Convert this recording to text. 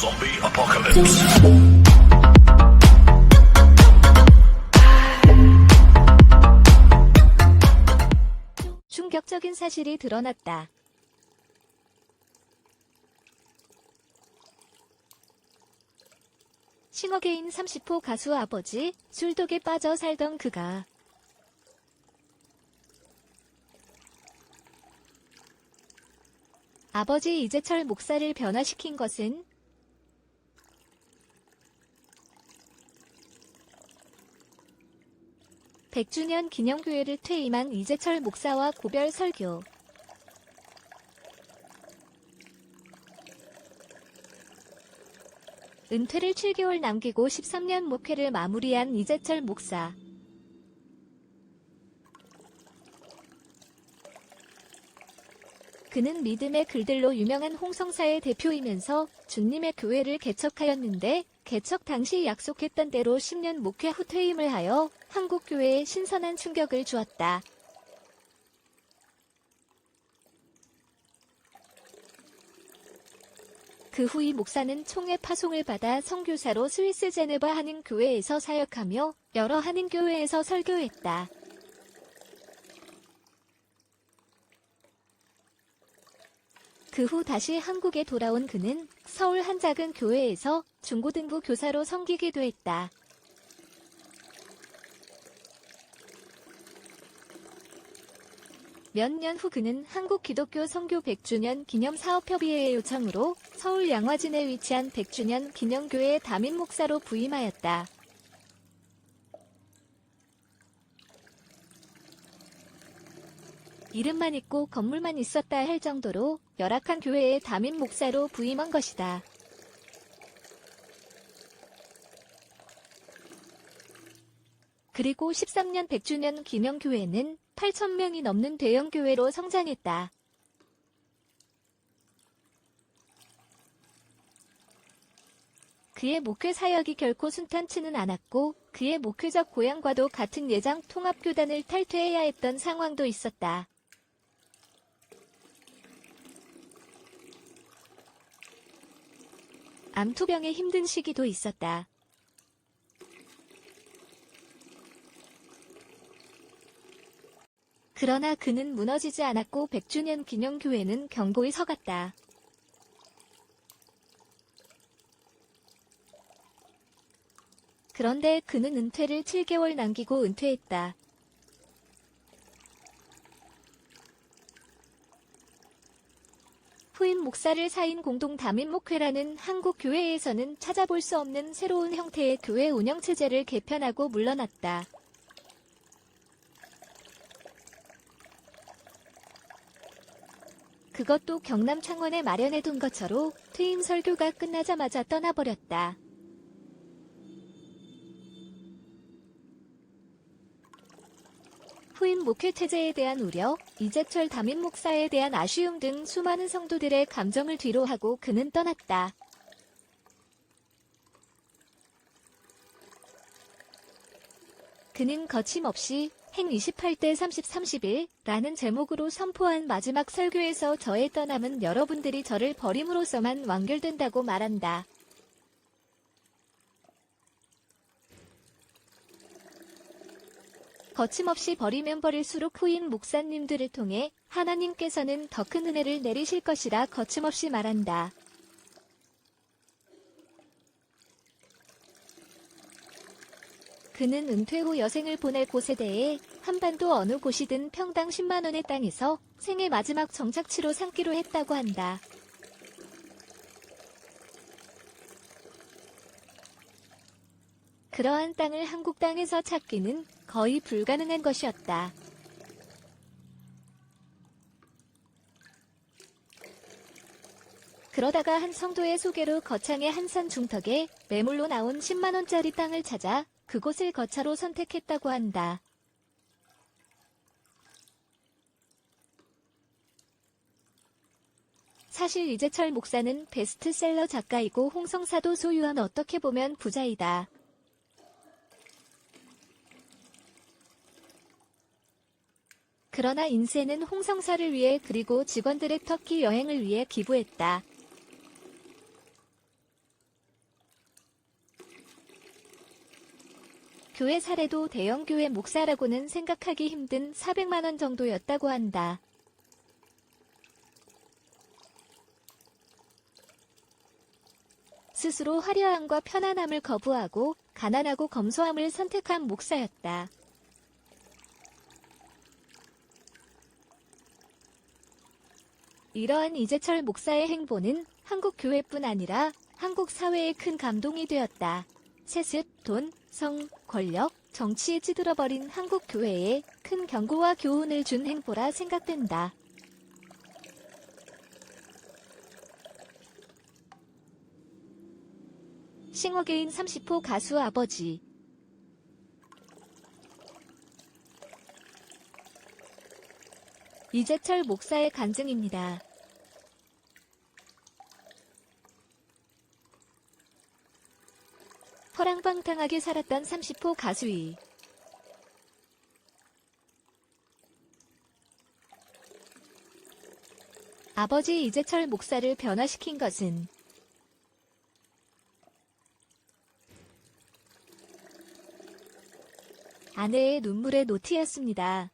Zombie apocalypse. 충격적인 사실이 드러났다. 싱어게인 30호 가수 아버지, 술독에 빠져 살던 그가 아버지 이재철 목사를 변화시킨 것은 백주년 기념교회를 퇴임한 이재철 목사와 고별 설교. 은퇴를 7개월 남기고 13년 목회를 마무리한 이재철 목사. 그는 믿음의 글들로 유명한 홍성사의 대표이면서 주님의 교회를 개척하였는데 개척 당시 약속했던 대로 10년 목회 후 퇴임을 하여 한국 교회에 신선한 충격을 주었다. 그 후 이 목사는 총회 파송을 받아 선교사로 스위스 제네바 한인교회에서 사역하며 여러 한인교회에서 설교했다. 그 후 다시 한국에 돌아온 그는 서울 한 작은 교회에서 중고등부 교사로 섬기게 됐다. 몇 년 후 그는 한국 기독교 선교 100주년 기념 사업협의회의 요청으로 서울 양화진에 위치한 100주년 기념교회 담임 목사로 부임하였다. 이름만 있고 건물만 있었다 할 정도로 열악한 교회의 담임 목사로 부임한 것이다. 그리고 13년 100주년 기념교회는 8,000명이 넘는 대형교회로 성장했다. 그의 목회 사역이 결코 순탄치는 않았고 그의 목회적 고향과도 같은 예장 통합교단을 탈퇴해야 했던 상황도 있었다. 암투병의 힘든 시기도 있었다. 그러나 그는 무너지지 않았고 100주년 기념교회는 경고히 서갔다. 그런데 그는 은퇴를 7개월 남기고 은퇴했다. 후임 목사를 사인 공동 담임 목회라는 한국 교회에서는 찾아볼 수 없는 새로운 형태의 교회 운영 체제를 개편하고 물러났다. 그것도 경남 창원에 마련해둔 것처럼 퇴임 설교가 끝나자마자 떠나버렸다. 후임 목회 체제에 대한 우려, 이재철 담임 목사에 대한 아쉬움 등 수많은 성도들의 감정을 뒤로하고 그는 떠났다. 그는 거침없이 행 28대 30 31라는 제목으로 선포한 마지막 설교에서 저의 떠남은 여러분들이 저를 버림으로써만 완결된다고 말한다. 거침없이 버리면 버릴수록 후인 목사님들을 통해 하나님께서는 더 큰 은혜를 내리실 것이라 거침없이 말한다. 그는 은퇴 후 여생을 보낼 곳에 대해 한반도 어느 곳이든 평당 10만 원의 땅에서 생애 마지막 정착지로 삼기로 했다고 한다. 그러한 땅을 한국 땅에서 찾기는 거의 불가능한 것이었다. 그러다가 한 성도의 소개로 거창의 한산 중턱에 매물로 나온 10만원짜리 땅을 찾아 그곳을 거처로 선택했다고 한다. 사실 이재철 목사는 베스트셀러 작가이고 홍성사도 소유한 어떻게 보면 부자이다. 그러나 인세는 홍성사를 위해 그리고 직원들의 터키 여행을 위해 기부했다. 교회 사례도 대형교회 목사라고는 생각하기 힘든 400만원 정도였다고 한다. 스스로 화려함과 편안함을 거부하고 가난하고 검소함을 선택한 목사였다. 이러한 이재철 목사의 행보는 한국 교회뿐 아니라 한국 사회에 큰 감동이 되었다. 세습, 돈, 성, 권력, 정치에 찌들어버린 한국 교회에 큰 경고와 교훈을 준 행보라 생각된다. 싱어게인 30호 가수 아버지 이재철 목사의 간증입니다. 허랑방탕하게 살았던 30호 가수이 아버지 이재철 목사를 변화시킨 것은 아내의 눈물의 노트였습니다.